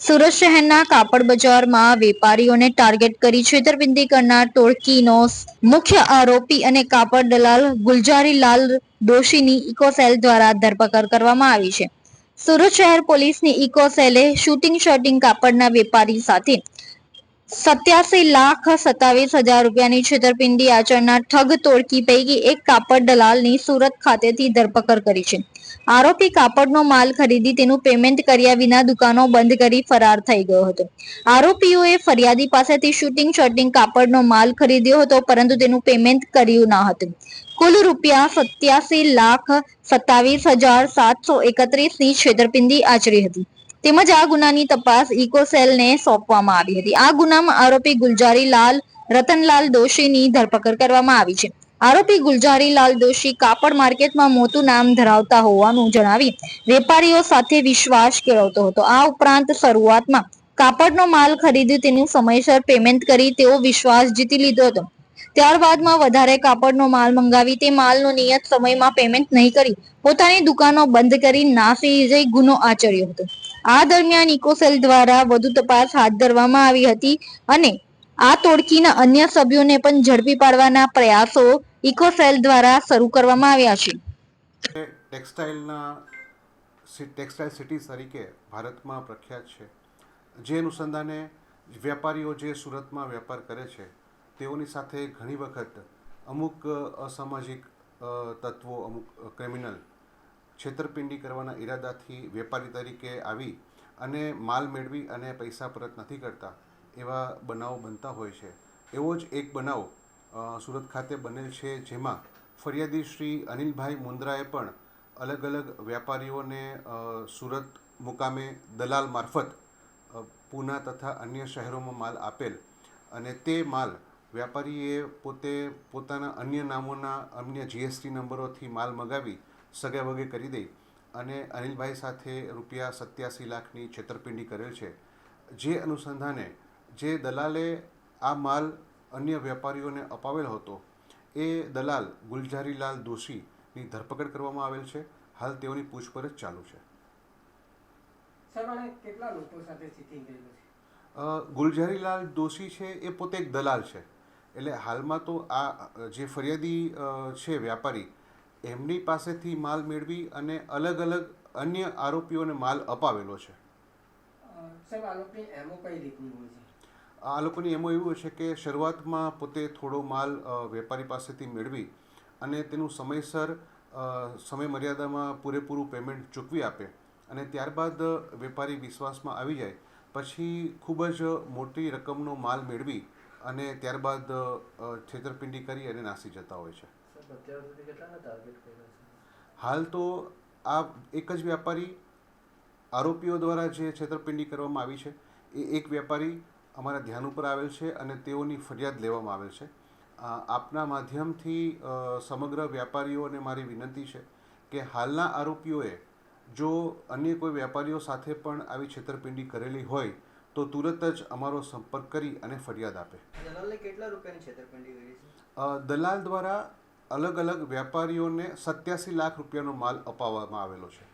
સુરત શહેરના કાપડ બજારમાં વેપારીઓને ટાર્ગેટ કરી છેતરપિંડી કરનાર ટોળકીનો મુખ્ય આરોપી અને કાપડ દલાલ ગુલજારીલાલ દોશીની ઇકોસેલ દ્વારા ધરપકડ કરવામાં આવી છે. સુરત શહેર પોલીસની ઇકોસેલે શૂટિંગ શર્ટિંગ કાપડના વેપારી સાથે સત્યાસી લાખ સત્તાવીસ હજાર રૂપિયાની છેતરપિંડી આચરનાર ઠગ તોડકી પૈકી એક કાપડ દલાલની સુરત ખાતેથી ધરપકડ કરી છે. આરોપી કાપડનો માલ ખરીદી તેનું પેમેન્ટ કર્યા વિના દુકાનો બંધ કરી ફરાર થઈ ગયો હતો. આરોપીઓએ ફરિયાદી પાસેથી શૂટિંગ શોટિંગ કાપડનો માલ ખરીદ્યો હતો, પરંતુ તેનું પેમેન્ટ કર્યું ન હતું. કુલ રૂપિયા સત્યાસી લાખ સત્તાવીસ હજાર સાતસો એકત્રીસની છેતરપિંડી આચરી હતી. તેમજ આ ગુનાની તપાસ ઇકોસેલને સોંપવામાં આવી હતી. આ ગુનામાં આરોપી ગુલજારીલાલ, રતનલાલ દોશીની ધરપકડ કરવામાં આવી છે. આરોપી ગુલજારીલાલ દોશી કાપડ માર્કેટમાં મોટું નામ ધરાવતા હોવાનું જણાવી વેપારીઓ સાથે વિશ્વાસ કેળવતો હતો. આ ઉપરાંત શરૂઆતમાં કાપડનો માલ ખરીદી તેનું સમયસર પેમેન્ટ કરી તેઓ વિશ્વાસ જીતી લીધો હતો. ત્યારબાદમાં વધારે કાપડનો માલ મંગાવી તે માલનો નિયત સમયમાં પેમેન્ટ નહીં કરી, પોતાની દુકાનો બંધ કરી નાસી જઈ ગુનો આચર્યો હતો. આ દરમિયાન ઇકોસેલ દ્વારા વધુ તપાસ હાથ ધરવામાં આવી હતી અને આ ટોળકીના અન્ય સભ્યોને પણ ઝડપી પાડવાના પ્રયાસો ઇકોસેલ દ્વારા શરૂ કરવામાં આવ્યા છે. ટેક્સટાઇલના ટેક્સટાઇલ સિટી તરીકે ભારતમાં પ્રખ્યાત છે. જે અનુસંધાને વેપારીઓ જે સુરતમાં વેપાર કરે છે તેઓની સાથે ઘણી વખત અમુક અસામાજિક તત્વો, અમુક ક્રિમિનલ છેતરપિંડી કરવાના ઈરાદાથી વેપારી તરીકે આવી અને માલ મેળવી અને પૈસા પરત નથી કરતા, એવા બનાવો બનતા હોય છે. એવો જ એક બનાવ સુરત ખાતે બનેલ છે જેમાં ફરિયાદી શ્રી અનિલભાઈ મુંદ્રાએ પણ અલગ અલગ વેપારીઓને સુરત મુકામે દલાલ મારફત પૂના તથા અન્ય શહેરોમાં માલ આપેલ અને તે માલ વેપારીએ પોતે પોતાના અન્ય નામોના અન્ય જીએસટી નંબરોથી માલ મગાવી સગે વગે કરી દઈ અને અનિલભાઈ સાથે રૂપિયા સત્યાસી લાખની છેતરપિંડી કરેલ છે. જે અનુસંધાને જે દલાલે આ માલ અન્ય વેપારીઓને અપાવેલ હતો એ દલાલ ગુલઝારીલાલ દોશીની ધરપકડ કરવામાં આવેલ છે. હાલ તેઓની પૂછપરછ ચાલુ છે. કેટલા લોકો સાથે ગુલજારીલાલ દોશી છે એ પોતે એક દલાલ છે. એટલે હાલમાં તો આ જે ફરિયાદી છે વ્યાપારી એમની પાસેથી માલ મેળવી અને અલગ અલગ અન્ય આરોપીઓને માલ અપાવેલો છે. આ લોકોની એમાં એવું છે કે શરૂઆતમાં પોતે થોડો માલ વેપારી પાસેથી મેળવી અને તેનું સમયસર સમય મર્યાદામાં પૂરેપૂરું પેમેન્ટ ચૂકવી આપે અને ત્યારબાદ વેપારી વિશ્વાસમાં આવી જાય. પછી ખૂબ જ મોટી રકમનો માલ મેળવી અને ત્યારબાદ છેતરપિંડી કરી અને નાસી જતા હોય છે. હાલ તો આ એક જ વ્યાપારી આરોપીઓ દ્વારા જે છેતરપિંડી કરવામાં આવી છે એ એક વેપારી અમારા ધ્યાન ઉપર આવેલ છે અને તેઓની ફરિયાદ લેવામાં આવેલ છે. આપના માધ્યમથી સમગ્ર વેપારીઓને મારી વિનંતી છે કે હાલના આરોપીઓએ જો અન્ય કોઈ વેપારીઓ સાથે પણ આવી છેતરપિંડી કરેલી હોય તો તુરત જ અમારો સંપર્ક કરી અને ફરિયાદ આપે. કેટલા રૂપિયાની છેતરપિંડી કરી છે? દલાલ દ્વારા અલગ અલગ વેપારીઓને સત્યાસી લાખ રૂપિયાનો માલ અપાવવામાં આવેલો છે.